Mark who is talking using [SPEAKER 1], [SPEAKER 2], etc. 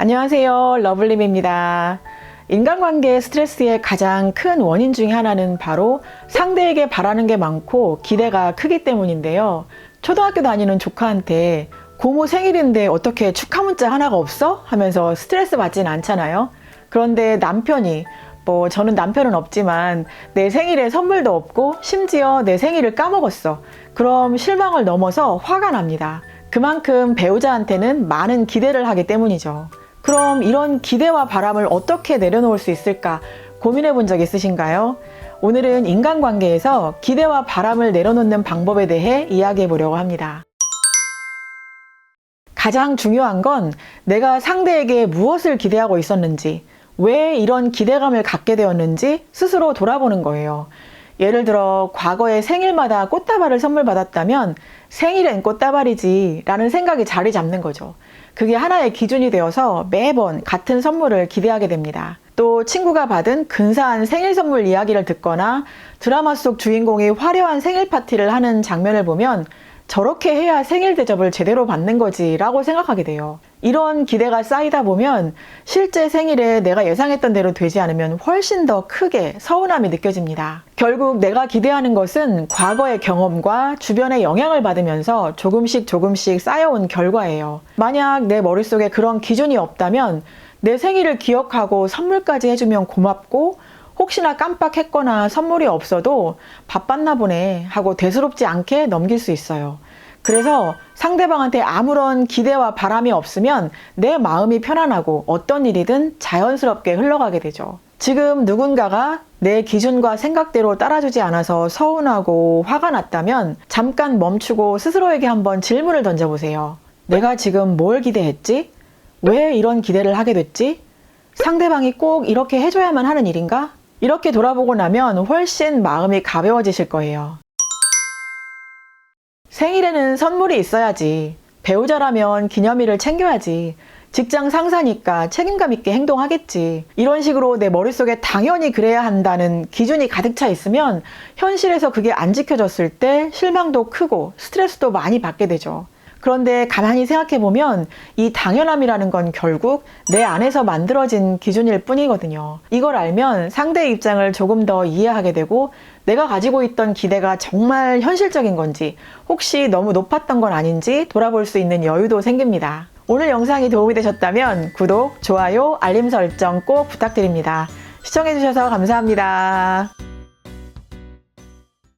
[SPEAKER 1] 안녕하세요. 러블림입니다. 인간관계 스트레스의 가장 큰 원인 중에 하나는 바로 상대에게 바라는 게 많고 기대가 크기 때문인데요. 초등학교 다니는 조카한테 고모 생일인데 어떻게 축하 문자 하나가 없어? 하면서 스트레스 받진 않잖아요. 그런데 남편이 뭐 저는 남편은 없지만 내 생일에 선물도 없고 심지어 내 생일을 까먹었어. 그럼 실망을 넘어서 화가 납니다. 그만큼 배우자한테는 많은 기대를 하기 때문이죠. 그럼 이런 기대와 바람을 어떻게 내려놓을 수 있을까 고민해 본 적 있으신가요? 오늘은 인간관계에서 기대와 바람을 내려놓는 방법에 대해 이야기해 보려고 합니다. 가장 중요한 건 내가 상대에게 무엇을 기대하고 있었는지, 왜 이런 기대감을 갖게 되었는지 스스로 돌아보는 거예요. 예를 들어, 과거에 생일마다 꽃다발을 선물 받았다면 생일엔 꽃다발이지 라는 생각이 자리 잡는 거죠. 그게 하나의 기준이 되어서 매번 같은 선물을 기대하게 됩니다. 또 친구가 받은 근사한 생일 선물 이야기를 듣거나 드라마 속 주인공이 화려한 생일 파티를 하는 장면을 보면 저렇게 해야 생일 대접을 제대로 받는 거지 라고 생각하게 돼요. 이런 기대가 쌓이다 보면 실제 생일에 내가 예상했던 대로 되지 않으면 훨씬 더 크게 서운함이 느껴집니다. 결국 내가 기대하는 것은 과거의 경험과 주변의 영향을 받으면서 조금씩 조금씩 쌓여온 결과예요. 만약 내 머릿속에 그런 기준이 없다면 내 생일을 기억하고 선물까지 해주면 고맙고 혹시나 깜빡했거나 선물이 없어도 바빴나 보네 하고 대수롭지 않게 넘길 수 있어요. 그래서 상대방한테 아무런 기대와 바람이 없으면 내 마음이 편안하고 어떤 일이든 자연스럽게 흘러가게 되죠. 지금 누군가가 내 기준과 생각대로 따라주지 않아서 서운하고 화가 났다면 잠깐 멈추고 스스로에게 한번 질문을 던져보세요. 내가 지금 뭘 기대했지? 왜 이런 기대를 하게 됐지? 상대방이 꼭 이렇게 해줘야만 하는 일인가? 이렇게 돌아보고 나면 훨씬 마음이 가벼워지실 거예요. 생일에는 선물이 있어야지. 배우자라면 기념일을 챙겨야지. 직장 상사니까 책임감 있게 행동하겠지. 이런 식으로 내 머릿속에 당연히 그래야 한다는 기준이 가득 차 있으면 현실에서 그게 안 지켜졌을 때 실망도 크고 스트레스도 많이 받게 되죠. 그런데 가만히 생각해 보면 이 당연함이라는 건 결국 내 안에서 만들어진 기준일 뿐이거든요. 이걸 알면 상대의 입장을 조금 더 이해하게 되고 내가 가지고 있던 기대가 정말 현실적인 건지 혹시 너무 높았던 건 아닌지 돌아볼 수 있는 여유도 생깁니다. 오늘 영상이 도움이 되셨다면 구독, 좋아요, 알림 설정 꼭 부탁드립니다. 시청해주셔서 감사합니다.